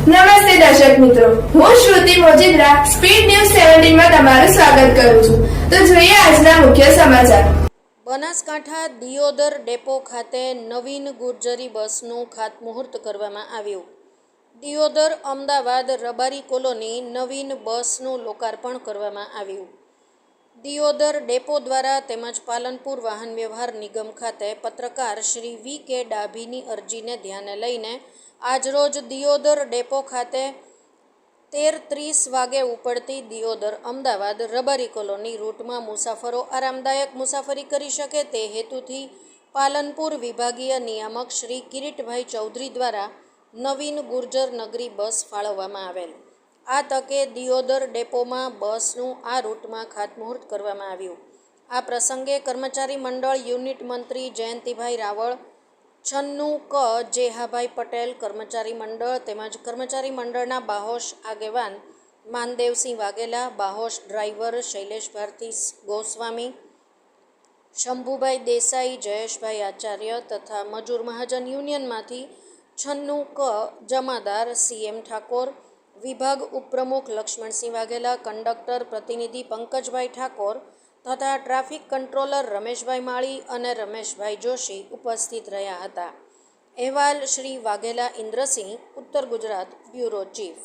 નમસ્તે દર્શક મિત્રો. હું શ્રુતિ મોજીદ્રા, સ્પીડ ન્યૂઝ સેવન્ટીનમાં તમારું સ્વાગત કરું છું. તો જોઈએ આજના મુખ્ય સમાચાર. બનાસકાંઠા દિયોદર ડેપો ખાતે નવીન ગુર્જરી બસનું ખાતમુહૂર્ત કરવામાં આવ્યું. દિયોદર અમદાવાદ રબારી કોલોની નવીન બસનું લોકાર્પણ કરવામાં આવ્યું. દિયોદર ડેપો દ્વારા તેમજ પાલનપુર વાહન વ્યવહાર નિગમ ખાતે પત્રકાર શ્રી વી કે ડાભીની અરજીને ધ્યાને લઈને આજરોજ દિયોદર ડેપો ખાતે તેર ત્રીસ વાગે ઉપડતી દિયોદર અમદાવાદ રબારી કોલોની રૂટમાં મુસાફરો આરામદાયક મુસાફરી કરી શકે તે હેતુથી પાલનપુર વિભાગીય નિયામક શ્રી કિરીટભાઈ ચૌધરી દ્વારા નવીન ગુર્જર નગરી બસ ફાળવવામાં આવેલ. આ તકે દિયોદર ડેપોમાં બસનું આ રૂટમાં ખાતમુહૂર્ત કરવામાં આવ્યું. આ પ્રસંગે કર્મચારી મંડળ યુનિટ મંત્રી જયંતિભાઈ રાવળ છન્નું ક. જેહાભાઈ પટેલ, કર્મચારી મંડળ તેમજ કર્મચારી મંડળના બાહોશ આગેવાન માનદેવસિંહ વાઘેલા, બાહોશ ડ્રાઈવર શૈલેષ ભારતી ગોસ્વામી, શંભુભાઈ દેસાઈ, જયેશભાઈ આચાર્ય તથા મજૂર મહાજન યુનિયનમાંથી છન્નું ક. જમાદાર, સીએમ ઠાકોર, વિભાગ ઉપપ્રમુખ લક્ષ્મણસિંહ વાઘેલા, કંડક્ટર પ્રતિનિધિ પંકજભાઈ ઠાકોર તથા ટ્રાફિક કંટ્રોલર રમેશભાઈ માળી અને રમેશભાઈ જોશી ઉપસ્થિત રહ્યા હતા. અહેવાલ શ્રી વાઘેલા ઇન્દ્રસિંહ, ઉત્તર Gujarat bureau chief.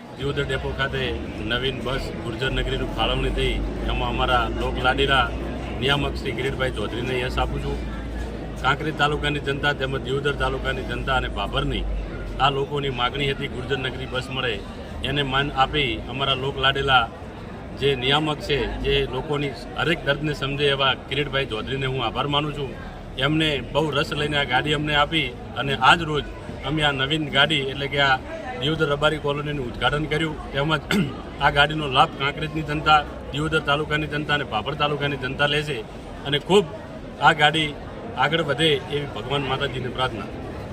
Deodar depot ખાતે નવીન બસ ગુર્જર નગરીનું ફાળવણી થઈ. એમાં અમારા લોકલાડીના નિયામક શ્રી કિરીટભાઈ ચૌધરીને યશ આપું છું. કાંકરી તાલુકાની જનતા તેમજ દિયોદર તાલુકાની જનતા અને બાભરની આ લોકોની માગણી હતી ગુર્જર નગરી બસ મળે. એને માન આપી અમારા લોકલાડેલા જે નિયામક છે, જે લોકોની હરેક દર્દને સમજે એવા કિરીટભાઈ ચૌધરીને હું આભાર માનું છું. એમને બહુ રસ લઈને આ ગાડી અમને આપી અને આજ રોજ અમે આ નવીન ગાડી એટલે કે આ દિયોદર રબારી કોલોનીનું ઉદ્ઘાટન કર્યું. તેમજ આ ગાડીનો લાભ કાંકરેજની જનતા, દિયોદર તાલુકાની જનતા અને ભાભર તાલુકાની જનતા લેશે અને ખૂબ આ ગાડી આગળ વધે એવી ભગવાન માતાજીને પ્રાર્થના.